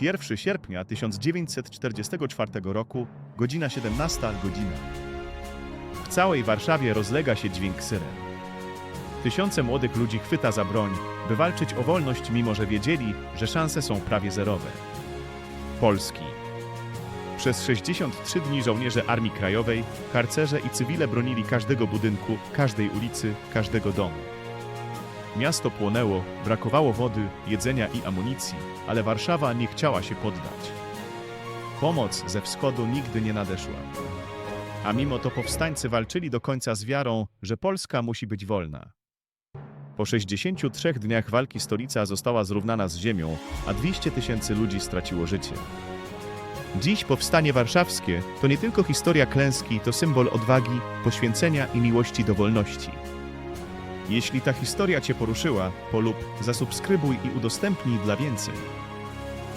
1 sierpnia 1944 roku, godzina 17 godzina. W całej Warszawie rozlega się dźwięk syren. Tysiące młodych ludzi chwyta za broń, by walczyć o wolność, mimo że wiedzieli, że szanse są prawie zerowe. Polski. Przez 63 dni żołnierze Armii Krajowej, harcerze i cywile bronili każdego budynku, każdej ulicy, każdego domu. Miasto płonęło, brakowało wody, jedzenia i amunicji, ale Warszawa nie chciała się poddać. Pomoc ze wschodu nigdy nie nadeszła. A mimo to powstańcy walczyli do końca z wiarą, że Polska musi być wolna. Po 63 dniach walki stolica została zrównana z ziemią, a 200 tysięcy ludzi straciło życie. Dziś powstanie warszawskie to nie tylko historia klęski, to symbol odwagi, poświęcenia i miłości do wolności. Jeśli ta historia Cię poruszyła, polub, zasubskrybuj i udostępnij dla więcej.